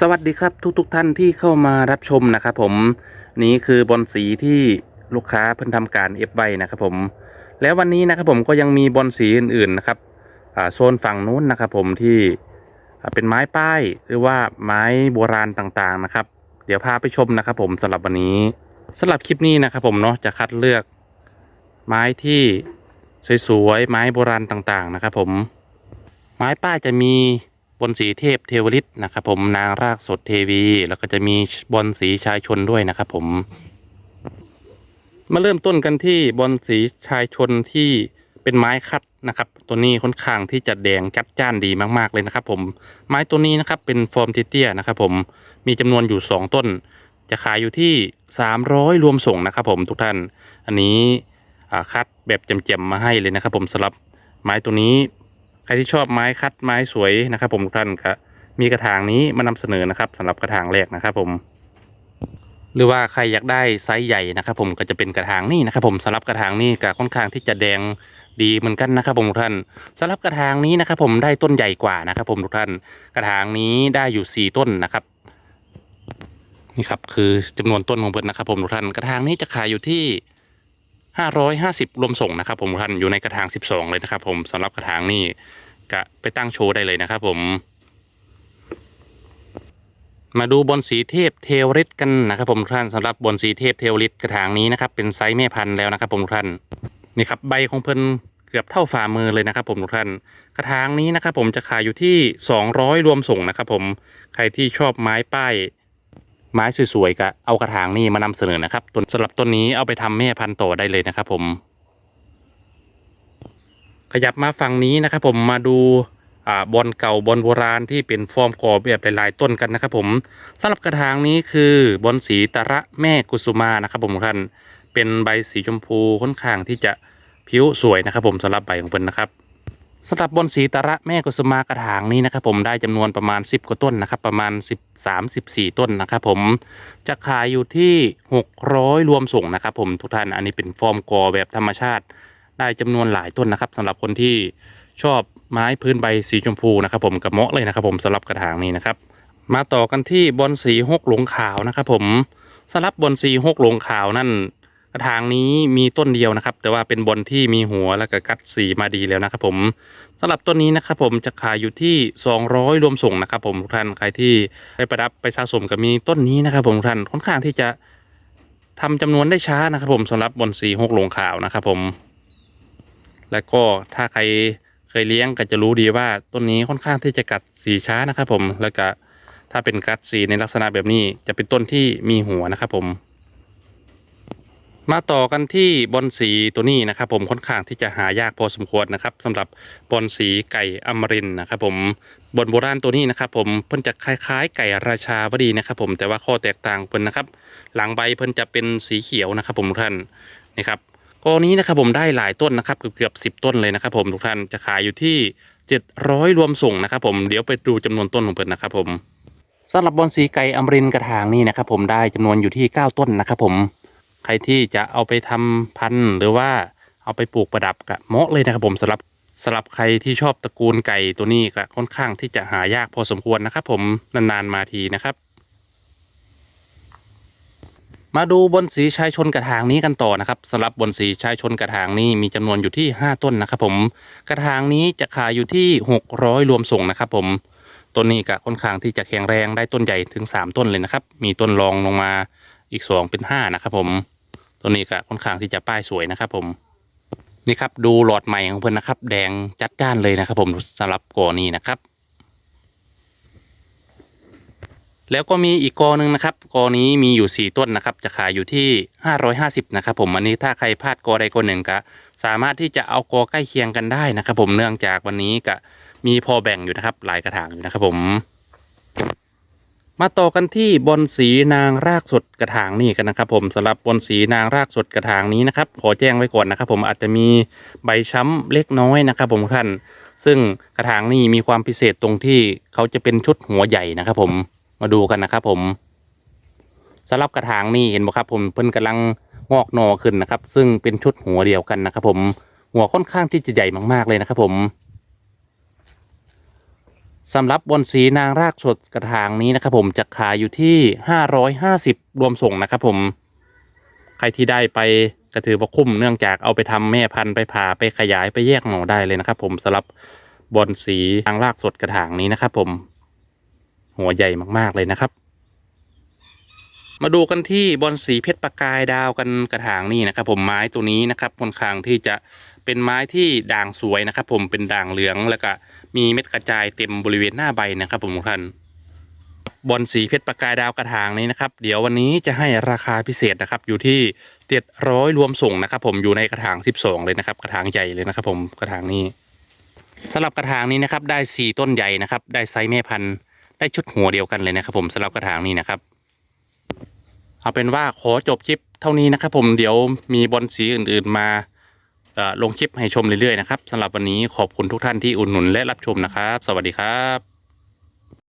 สวัสดีครับทุกๆทท่านที่เข้ามารับชมนะครับผมนี่คือบอลสีที่ลูกค้าเพิ่นทำการเอฟไวนะครับผมแล้ววันนี้นะครับผมก็ยังมีบอลสีอื่นๆนะครับโซนฝั่งนู้นนะครับผมที่เป็นไม้ป้ายหรือว่าไม้โบราณต่างๆนะครับ เดี๋ยวพาไปชมนะครับผมสำหรับวันนี้สำหรับคลิปนี้นะครับผมเนาะจะคัดเลือกไม้ที่สวยๆไม้โบราณต่างๆนะครับผมไม้ป้ายจะมี บนสีเทพเทวฤทธิ์นะครับผมนางรากสดเทวี แล้วก็จะมีบนสีชายชนด้วยนะครับผม มาเริ่มต้นกันที่บอลสีชายชนที่เป็นไม้คัดนะครับ ตัวนี้ค่อนข้างที่จะแดงจัดจ้านดีมาก ๆ เลยนะครับผมไม้ตัวนี้นะครับเป็นฟอร์มเตี้ยนะครับผมมีจำนวนอยู่ 2 ต้น จะขายอยู่ที่ 300 รวมส่งนะครับผมทุกท่านอันนี้คัดแบบแจ่มๆมาให้เลยนะครับผมสำหรับไม้ตัวนี้ ใครที่ชอบไม้คัดไม้สวยนะครับ ผมทุกท่านก็มีกระถางนี้มานำเสนอนะครับสำหรับกระถางแรกนะครับผมหรือว่าใครอยากได้ไซส์ใหญ่นะครับผมก็จะเป็นกระถางนี่นะครับผมสำหรับกระถางนี่ก็ค่อนข้างที่จะแดงดีเหมือนกันนะครับผมทุกท่านสำหรับกระถางนี้นะครับผมได้ต้นใหญ่กว่านะครับผมทุกท่านกระถางนี้ได้อยู่สี่ต้นนะครับ นี่ครับคือจำนวนต้นของเพิ่นนะครับผมทุกท่านกระถางนี้จะขายอยู่ที่ ห้าร้อยห้าสิบรวมส่งนะครับ ผมท่านอยู่ในกระถางสิบสองเลยนะครับ ผมสำหรับกระถางนี้ก็ไปตั้งโชว์ได้เลยนะครับ ผม มาดูบอลสีเทพเทวฤทธิ์กันนะครับ ผมท่านสำหรับบอลสีเทพเทวฤทธิ์กระถางนี้นะครับ เป็นไซส์แม่พันธุ์แล้วนะครับ ผมท่านนี่ครับใบของเพิ่นเกือบเท่าฝ่ามือเลยนะครับ ผมทุกท่านกระถางนี้นะครับ ผมจะขายอยู่ที่ 200 รวมส่งนะครับ ผมใครที่ชอบไม้ป้าย ไม้สวยๆก็เอากระถางนี้มานำเสนอนะครับต้นสำหรับต้นนี้เอาไปทำแม่พันธุ์ต่อได้เลยนะครับ ผม ขยับมาฝั่งนี้นะครับ ผมมาดูอ่าบอลเก่าบอลโบราณที่เป็นฟอร์มกอแบบหลายๆต้นกันนะครับ ผมสำหรับกระถางนี้คือบอลสีตะระแม่กุสุมานะครับ ผมท่านเป็นใบสีชมพูค่อนข้างที่จะผิวสวยนะครับ ผมสำหรับใบของเพิ่นนะครับ สำหรับบอลสีตะระแม่กุสุมากระถางนี้นะครับผมได้จำนวนประมาณ 10 กว่าต้นนะครับ ประมาณ 13 14 ต้นนะครับผมจะขายอยู่ที่ 600 รวมส่งนะครับผมทุกท่านอันนี้เป็นฟอร์มกอแบบธรรมชาติ ได้จำนวนหลายต้นนะครับสำหรับคนที่ชอบไม้พื้นใบสีชมพูนะครับผมกับเมาะเลยนะครับผมสำหรับกระถางนี้นะครับ มาต่อกันที่บอลสีหกหลงขาวนะครับผมสำหรับบอลสีหกหลงขาวนั่น กระถางนี้มีต้นเดียวนะครับ แต่ว่าเป็นบอลที่มีหัวแล้วก็กัดสีมาดีแล้วนะครับ ผมสำหรับต้นนี้นะครับผมจะขายอยู่ที่ 200 รวมส่งนะครับ ผมทุกท่านใครที่ไปประดับไปสะสมกับมีต้นนี้นะครับ ผมทุกท่านค่อนข้างที่จะทำจำนวนได้ช้านะครับ ผมสำหรับบอลสีหกหลงขาวนะครับ ผม แล้วก็ถ้าใครเคยเลี้ยงก็จะรู้ดีว่าต้นนี้ค่อนข้างที่จะกัดสีช้านะครับ ผมแล้วก็ถ้าเป็นกัดสีในลักษณะแบบนี้จะเป็นต้นที่มีหัวนะครับ ผม มาต่อกันที่บอนสีตัวนี้นะครับ ผมค่อนข้างที่จะหายากพอสมควรนะครับสำหรับบอนสีไก่อมรินนะครับ ผมบอนโบราณตัวนี้นะครับ ผมเพิ่นจะคล้ายๆ ไก่ราชาวดีนะครับ ผมแต่ว่าข้อแตกต่างเพิ่นนะครับ หลังใบเพิ่นจะเป็นสีเขียวนะครับ ผมทุกท่านนี่ครับกอนี้นะครับ ผมได้หลายต้นนะครับเกือบเกือบสิบต้นเลยนะครับ ผมทุกท่านจะขายอยู่ที่700รวมส่งนะครับ ผมเดี๋ยวไปดูจำนวนต้นของเพิ่นนะครับ ผมสำหรับบอนสีไก่อมรินกระถางนี่นะครับ ผมได้จำนวนอยู่ที่9ต้นนะครับ ผม ใครที่จะเอาไปทำพันธุ์หรือว่าเอาไปปลูกประดับกะเหมาะเลยนะครับผมสำหรับสำหรับใครที่ชอบตระกูลไก่ตัวนี้ก็ค่อนข้างที่จะหายากพอสมควรนะครับผมนานๆมาทีนะครับ มาดูบนสีชายชนกระถางนี้กันต่อนะครับสำหรับบนสีชายชนกระถางนี้มีจำนวนอยู่ที่ 5 ต้นนะครับผมกระถางนี้จะขายอยู่ที่ 600 รวมส่งนะครับผมต้นนี้ก็ค่อนข้างที่จะแข็งแรงได้ต้นใหญ่ถึง 3 ต้นเลยนะครับ มีต้นรองลงมาอีก 2 เป็น 5 นะครับผม ต้นนี้ก็ค่อนข้างที่จะป้ายสวยนะครับ ผมนี่ครับดูหลอดใหม่ของเพิ่อนนะครับ แดงจัดจ้านเลยนะครับ ผมสำหรับกอนี้นะครับ แล้วก็มีอีกกอหนึ่งนะครับกอนี้มีอยู่ 4 ต้นนะครับ จะขายอยู่ที่ 550นะครับ ผมอันนี้ถ้าใครพลาดกอใดกอหนึ่งก็สามารถที่จะเอากอใกล้เคียงกันได้นะครับ ผมเนื่องจากวันนี้ก็มีพอแบ่งอยู่นะครับ หลายกระถางอยู่นะครับ ผม มาต่อกันที่บอนสีนางรากสดกระถางนี่กันนะครับ ผมสำหรับบอนสีนางรากสดกระถางนี้นะครับขอแจ้งไว้ก่อนนะครับ ผมอาจจะมีใบช้ำเล็กน้อยนะครับ ผมท่าน ซึ่งกระถางนี้มีความพิเศษตรงที่เขาจะเป็นชุดหัวใหญ่นะครับ ผมมาดูกันนะครับ ผมสำหรับกระถางนี่เห็นไหมครับ ผมเพิ่นกำลังงอกหนอขึ้นนะครับ ซึ่งเป็นชุดหัวเดียวกันนะครับ ผมหัวค่อนข้างที่จะใหญ่มากๆเลยนะครับ ผม สำหรับบอนสีนางรากสดกระถางนี้นะครับผมจะขายอยู่ที่ 550 รวมส่งนะครับผม ใครที่ได้ไปก็ถือว่าคุ้มเนื่องจากเอาไปทำแม่พันธุ์ไปผ่าไปขยายไปแยกหน่อได้เลยนะครับผมสำหรับบอนสีนางรากสดกระถางนี้นะครับผม หัวใหญ่มากๆเลยนะครับ มาดูกันที่บอนสีเพชรประกายดาวกันกระถางนี่นะครับผมไม้ตัวนี้นะครับค่อนข้างที่จะ เป็นไม้ที่ด่างสวยนะครับ ผมเป็นด่างเหลืองแล้วก็มีเม็ดกระจายเต็มบริเวณหน้าใบนะครับ ผมทุกท่านบอนสีเพชรประกายดาวกระถางนี้นะครับ เดี๋ยววันนี้จะให้ราคาพิเศษนะครับ อยู่ที่เจ็ดร้อยรวมส่งนะครับ ผมอยู่ในกระถางสิบสองเลยนะครับ กระถางใหญ่เลยนะครับ ผมกระถางนี้สำหรับกระถางนี้นะครับ ได้สี่ต้นใหญ่นะครับ ได้ไซส์แม่พันธุ์ได้ชุดหัวเดียวกันเลยนะครับ ผมสำหรับกระถางนี้นะครับ เอาเป็นว่าขอจบคลิปเท่านี้นะครับ ผมเดี๋ยวมีบอลสีอื่น ๆมา ลงคลิปให้ชมเรื่อยๆนะครับสำหรับวันนี้ขอบคุณทุกท่านที่อุดหนุนและรับชมนะครับ สวัสดีครับ